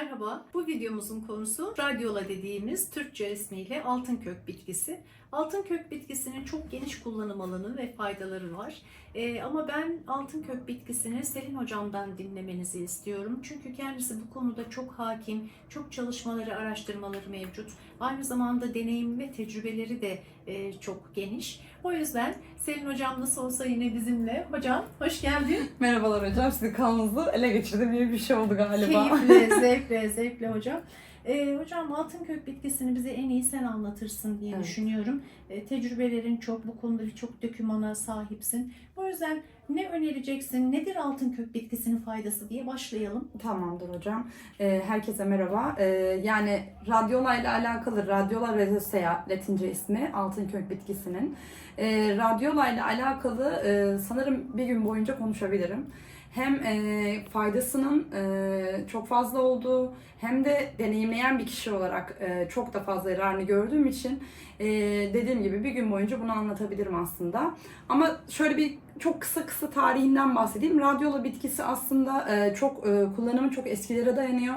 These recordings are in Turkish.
Merhaba, bu videomuzun konusu radyola dediğimiz Türkçe ismiyle altın kök bitkisi. Altın kök bitkisinin çok geniş kullanım alanı ve faydaları var. Ee, ama ben altın kök bitkisini Selin hocamdan dinlemenizi istiyorum. Çünkü kendisi bu konuda çok hakim, çok çalışmaları, araştırmaları mevcut. Aynı zamanda deneyim ve tecrübeleri de e, çok geniş. O yüzden Selin hocam nasıl olsa yine bizimle. Hocam hoş geldin. Merhabalar hocam. Sizin kanalınızı ele geçirdim gibi bir şey oldu galiba. Keyifle, zevkle, zevkle hocam. Ee, hocam altın kök bitkisini bize en iyi sen anlatırsın diye Evet. düşünüyorum. Ee, tecrübelerin çok, bu konuda birçok dokümana sahipsin. O yüzden ne önereceksin, nedir altın kök bitkisinin faydası diye başlayalım. Tamamdır hocam. Ee, herkese merhaba. Ee, yani radyola ile alakalı Radyola rosacea Latince ismi altın kök bitkisinin. Ee, radyola ile alakalı e, sanırım bir gün boyunca konuşabilirim. Hem e, faydasının e, çok fazla olduğu hem de deneyimleyen bir kişi olarak e, çok da fazla yararını gördüğüm için e, dediğim gibi bir gün boyunca bunu anlatabilirim aslında. Ama şöyle bir çok kısa kısa tarihinden bahsedeyim. Radyola bitkisi aslında e, çok e, kullanımı çok eskilere dayanıyor.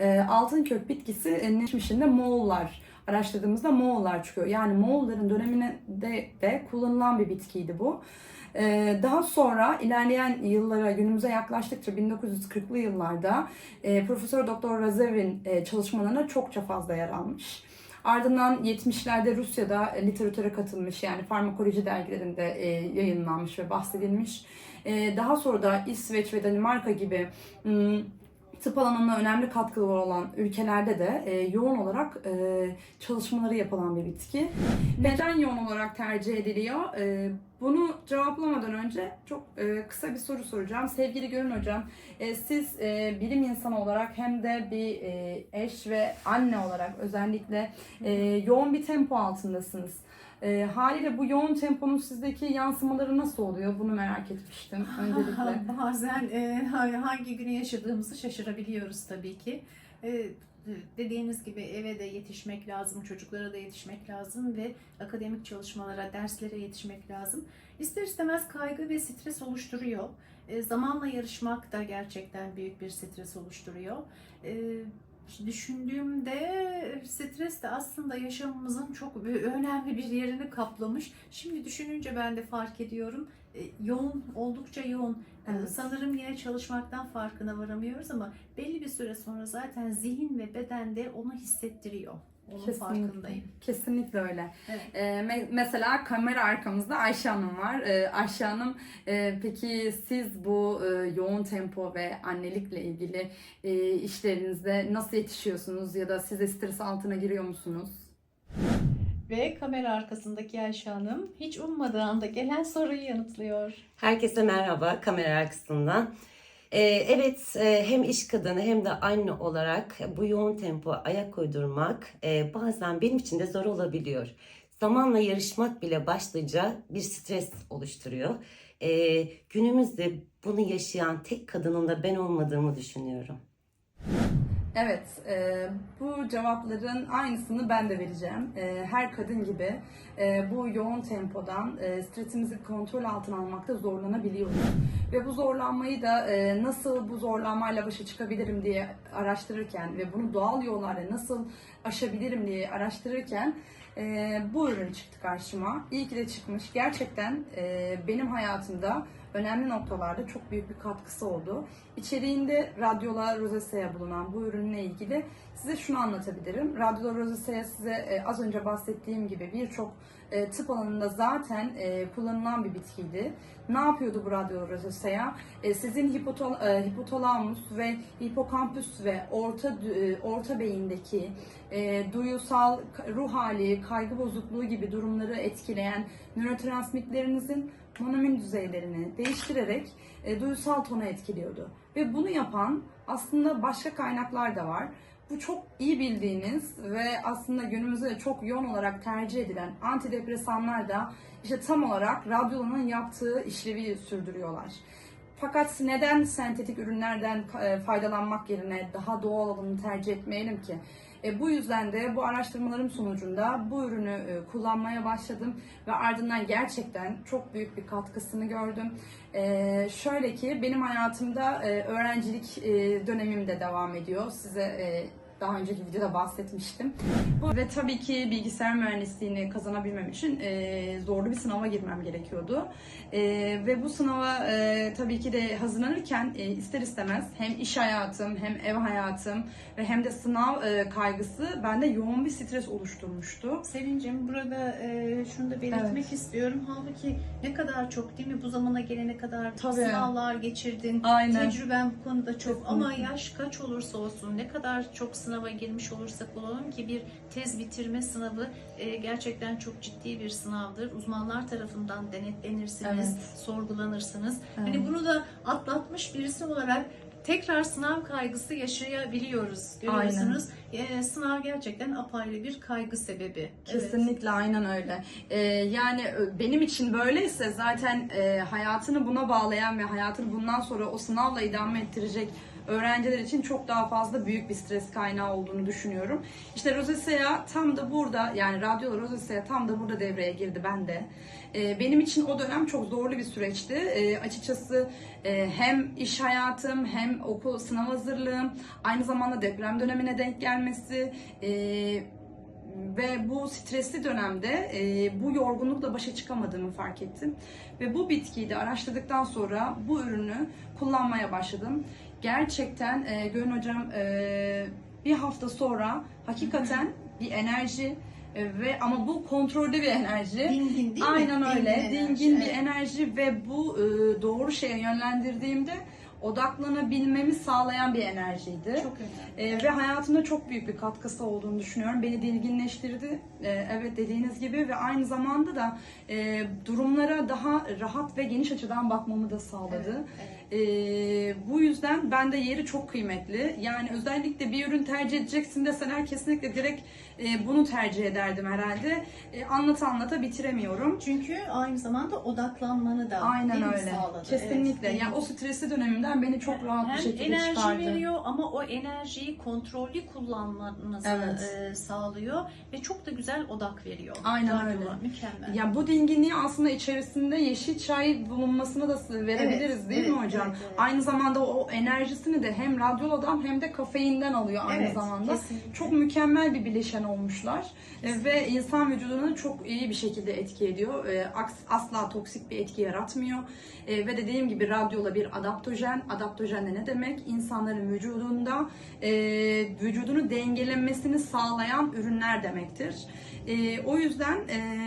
E, altın kök bitkisi e, Moğollar araştırdığımızda Moğollar çıkıyor. Yani Moğolların döneminde de, de kullanılan bir bitkiydi bu. E, daha sonra ilerleyen yıllara günümüze yaklaştıkça 1940'lı yıllarda e, Profesör Doktor Razev'in e, çalışmalarına çokça fazla yer almış. Ardından 70'lerde Rusya'da e, literatüre katılmış yani farmakoloji dergilerinde e, yayınlanmış ve bahsedilmiş. Daha sonra da İsveç ve Danimarka gibi tıp alanına önemli katkıları olan ülkelerde de e, yoğun olarak e, çalışmaları yapılan bir bitki. Neden yoğun olarak tercih ediliyor? E, bunu cevaplamadan önce çok e, kısa bir soru soracağım. Sevgili Görün Hocam, e, siz e, bilim insanı olarak hem de bir e, eş ve anne olarak özellikle e, yoğun bir tempo altındasınız. E, haliyle bu yoğun temponun sizdeki yansımaları nasıl oluyor? Bunu merak etmiştim öncelikle. Bazen e, hangi günü yaşadığımızı şaşırabiliyoruz tabii ki. E, dediğiniz gibi eve de yetişmek lazım, çocuklara da yetişmek lazım ve akademik çalışmalara, derslere yetişmek lazım. İster istemez kaygı ve stres oluşturuyor. E, zamanla yarışmak da gerçekten büyük bir stres oluşturuyor. E, düşündüğümde stres de aslında yaşamımızın çok önemli bir yerini kaplamış. Şimdi düşününce ben de fark ediyorum. E, yoğun, oldukça yoğun. E, Evet. Sanırım yine çalışmaktan farkına varamıyoruz ama belli bir süre sonra zaten zihin ve beden de onu hissettiriyor. Onun farkındayım. Kesinlikle öyle. Evet. Ee, me- mesela kamera arkamızda Ayşe Hanım var. Ee, Ayşe Hanım e, peki siz bu e, yoğun tempo ve annelikle ilgili e, işlerinizde nasıl yetişiyorsunuz ya da siz de stres altına giriyor musunuz? Ve kamera arkasındaki Ayşe Hanım hiç ummadığı anda gelen soruyu yanıtlıyor. Herkese merhaba kamera arkasından. Ee, evet e, hem iş kadını hem de anne olarak bu yoğun tempo ayak uydurmak e, bazen benim için de zor olabiliyor. Zamanla yarışmak bile başlıca bir stres oluşturuyor. Ee, günümüzde bunu yaşayan tek kadının da ben olmadığımı düşünüyorum. Evet, e, bu cevapların aynısını ben de vereceğim. E, her kadın gibi e, bu yoğun tempodan e, stresimizi kontrol altına almakta zorlanabiliyoruz. Ve bu zorlanmayı da e, nasıl bu zorlanmayla başa çıkabilirim diye araştırırken ve bunu doğal yollarla nasıl aşabilirim diye araştırırken e, bu ürün çıktı karşıma. İyi ki de çıkmış. Gerçekten e, benim hayatımda önemli noktalarda çok büyük bir katkısı oldu. İçeriğinde Radyola Rosacea bulunan bu ürünle ilgili size şunu anlatabilirim. Radyola Rosacea size e, az önce bahsettiğim gibi birçok e, tıp alanında zaten e, kullanılan bir bitkiydi. Ne yapıyordu bu Radyola Rosacea? E, sizin hipotol, e, hipotalamus ve hipokampüs ve orta e, orta beyindeki e, duyusal, ruh hali, kaygı bozukluğu gibi durumları etkileyen nörotransmittlerinizin monomin düzeylerini değiştirerek e, duyusal tonu etkiliyordu. Ve bunu yapan aslında başka kaynaklar da var. Bu çok iyi bildiğiniz ve aslında günümüzde de çok yoğun olarak tercih edilen antidepresanlar da işte tam olarak radyolunun yaptığı işlevi sürdürüyorlar. Fakat neden sentetik ürünlerden e, faydalanmak yerine daha doğal olanı tercih etmeyelim ki? E, bu yüzden de bu araştırmalarım sonucunda bu ürünü e, kullanmaya başladım ve ardından gerçekten çok büyük bir katkısını gördüm. E, şöyle ki benim hayatımda e, öğrencilik e, dönemim de devam ediyor. Size e, daha önceki videoda bahsetmiştim. Bu- Ve tabii ki bilgisayar mühendisliğini kazanabilmem için e, zorlu bir sınava girmem gerekiyordu. E, ve bu sınava e, tabii ki de hazırlanırken e, ister istemez hem iş hayatım hem ev hayatım ve hem de sınav e, kaygısı bende yoğun bir stres oluşturmuştu. Sevincim burada e, şunu da belirtmek Evet. istiyorum. Halbuki ne kadar çok değil mi bu zamana gelene kadar Tabii. sınavlar geçirdin. Aynen. Tecrüben bu konuda çok Kesinlikle. ama yaş kaç olursa olsun ne kadar çok sınava girmiş olursak olalım ki bir tez bitirme sınavı e, gerçekten çok ciddi bir sınavdır. Uzmanlar tarafından denetlenirsiniz, Evet. sorgulanırsınız. Evet. Hani bunu da atlatmış birisi olarak tekrar sınav kaygısı yaşayabiliyoruz. Görüyorsunuz. E, sınav gerçekten apayrı bir kaygı sebebi. Evet. Kesinlikle aynen öyle. Ee, yani e, benim için böyleyse zaten e, hayatını buna bağlayan ve hayatını bundan sonra o sınavla idame ettirecek öğrenciler için çok daha fazla büyük bir stres kaynağı olduğunu düşünüyorum. İşte Rosacea tam da burada yani radyo Rosacea tam da burada devreye girdi ben de. Ee, benim için o dönem çok zorlu bir süreçti. Ee, açıkçası e, hem iş hayatım hem okul sınav hazırlığım aynı zamanda deprem dönemine denk gelmesi e, ve bu stresli dönemde e, bu yorgunlukla başa çıkamadığımı fark ettim. Ve bu bitkiyi de araştırdıktan sonra bu ürünü kullanmaya başladım. Gerçekten e, Gönül Hocam e, bir hafta sonra hakikaten bir enerji e, ve ama bu kontrollü bir enerji. Dingin değil mi? Aynen öyle. enerji, Dingin bir evet. enerji ve bu e, doğru şeye yönlendirdiğimde odaklanabilmemi sağlayan bir enerjiydi. Çok önemli. Ee, ve hayatımda çok büyük bir katkısı olduğunu düşünüyorum. Beni dinginleştirdi. Ee, evet dediğiniz gibi ve aynı zamanda da e, durumlara daha rahat ve geniş açıdan bakmamı da sağladı. Ee, bu yüzden bende yeri çok kıymetli. Yani özellikle bir ürün tercih edeceksin deseler kesinlikle direkt e, bunu tercih ederdim herhalde. E, anlata anlata bitiremiyorum. Çünkü aynı zamanda odaklanmanı da Aynen öyle. sağladı. Kesinlikle. Evet. Yani o stresli dönemimden beni çok rahat bir hem şekilde enerji çıkardı. veriyor ama o enerjiyi kontrollü kullanmanızı Evet. e, sağlıyor ve çok da güzel odak veriyor. Aynen Radyolar, öyle. Mükemmel. Ya bu dinginliği aslında içerisinde yeşil çay bulunmasına da verebiliriz Evet, değil mi evet, hocam? evet, evet. Aynı zamanda o enerjisini de hem radyoladan hem de kafeinden alıyor aynı Evet, zamanda. kesinlikle. Çok mükemmel bir bileşen olmuşlar E, ve insan vücudunu çok iyi bir şekilde etki ediyor. E, Asla toksik bir etki yaratmıyor. E, Ve dediğim gibi radyola bir adaptojen. Adaptojen de ne demek? İnsanların vücudunda e, vücudunu dengelenmesini sağlayan ürünler demektir. O yüzden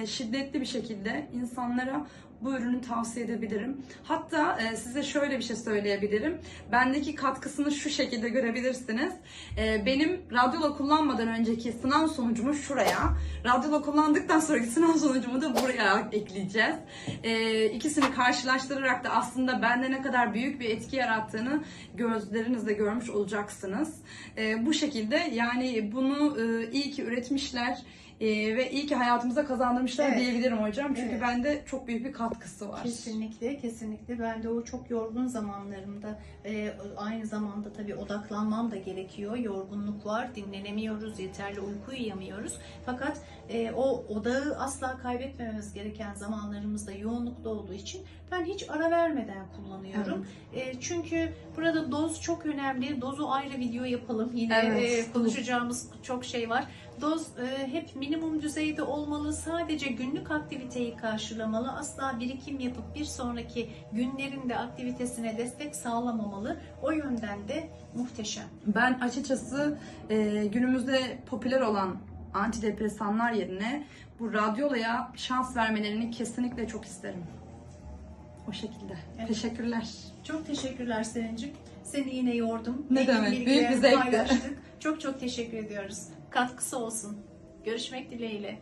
şiddetli bir şekilde insanlara bu ürünü tavsiye edebilirim. Hatta e, size şöyle bir şey söyleyebilirim. Bendeki katkısını şu şekilde görebilirsiniz. E, benim radyola kullanmadan önceki sınav sonucumu şuraya, radyola kullandıktan sonraki sınav sonucumu da buraya ekleyeceğiz. E, ikisini karşılaştırarak da aslında bende ne kadar büyük bir etki yarattığını gözlerinizle görmüş olacaksınız. E, bu şekilde yani bunu e, iyi ki üretmişler. Ee, ve iyi ki hayatımıza kazandırmışlar Evet. diyebilirim hocam. Çünkü Evet. bende çok büyük bir katkısı var. Kesinlikle, kesinlikle. Ben de o çok yorgun zamanlarımda e, aynı zamanda tabii odaklanmam da gerekiyor. Yorgunluk var, dinlenemiyoruz, yeterli uyku uyuyamıyoruz. Fakat e, o odağı asla kaybetmememiz gereken zamanlarımızda yoğunlukta olduğu için ben hiç ara vermeden kullanıyorum. E, çünkü burada doz çok önemli. Dozu ayrı video yapalım. Yine Evet. e, konuşacağımız çok şey var. Doz e, hep minimum düzeyde olmalı. Sadece günlük aktiviteyi karşılamalı. Asla birikim yapıp bir sonraki günlerinde aktivitesine destek sağlamamalı. O yönden de muhteşem. Ben açıkçası e, günümüzde popüler olan antidepresanlar yerine bu radyolaya şans vermelerini kesinlikle çok isterim. O şekilde. Evet. Teşekkürler. Çok teşekkürler Selin'cim. Seni yine yordum. Ne Bilgi demek, büyük bir zevkti. Çok çok teşekkür ediyoruz. Katkısı olsun. Görüşmek dileğiyle.